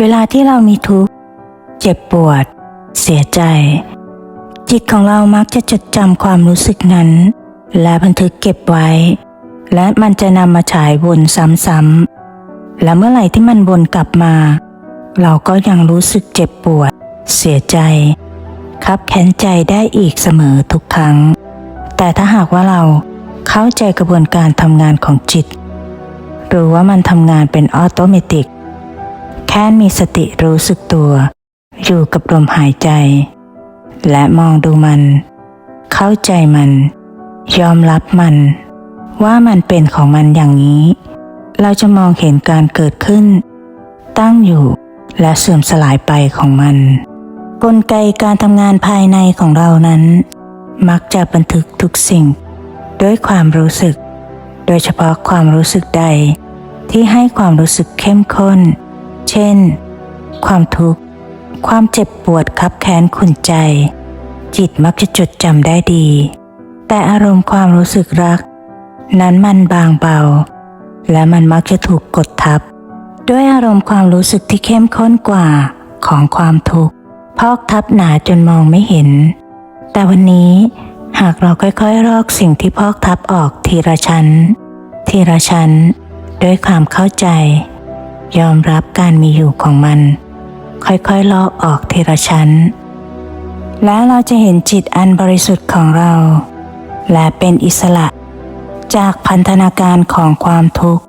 เวลาที่เรามีทุกข์ เจ็บปวด เสียใจ จิตของเรามักจะจดจำความรู้สึกนั้น และบันทึกเก็บไว้ และมันจะนำมาฉายวนซ้ำๆและเมื่อไหร่ที่มันวนกลับมา เราก็ยังรู้สึกเจ็บปวด เสียใจคับแค้นใจได้อีกเสมอทุกครั้ง แต่ถ้าหากว่าเราเข้าใจกระบวนการทำงานของจิต หรือว่ามันทำงานเป็นออโตเมติก ค่มีสติรู้สึกตัว อยู่กับลมหายใจ และมองดูมัน เข้าใจมัน ยอมรับมัน ว่ามันเป็นของมันอย่างนี้ เราจะมองเห็นการเกิดขึ้น ตั้งอยู่และเสื่อมสลายไปของมัน กลไกการทำงานภายในของเรานั้น มักจะบันทึกทุกสิ่ง ด้วยความรู้สึก โดยเฉพาะความรู้สึกใดที่ให้ความรู้สึกเข้มข้น เช่น ความทุกข์ ความเจ็บปวดคับแค้นขุ่นใจ จิตมักจะจดจำได้ดี แต่อารมณ์ความรู้สึกรัก นั้นมันบางเบา และมันมักจะถูกกดทับ ด้วยอารมณ์ความรู้สึกที่เข้มข้นกว่าของความทุกข์พอกทับหนาจนมองไม่เห็น แต่วันนี้หากเราค่อยๆลอกสิ่งที่พอกทับออกทีละชั้น ทีละชั้น ด้วยความเข้าใจ ยอมรับการมีอยู่ของมัน ค่อยๆลอกออกทีละชั้น แล้วเราจะเห็นจิตอันบริสุทธิ์ของเรา และเป็นอิสระ จากพันธนาการของความทุกข์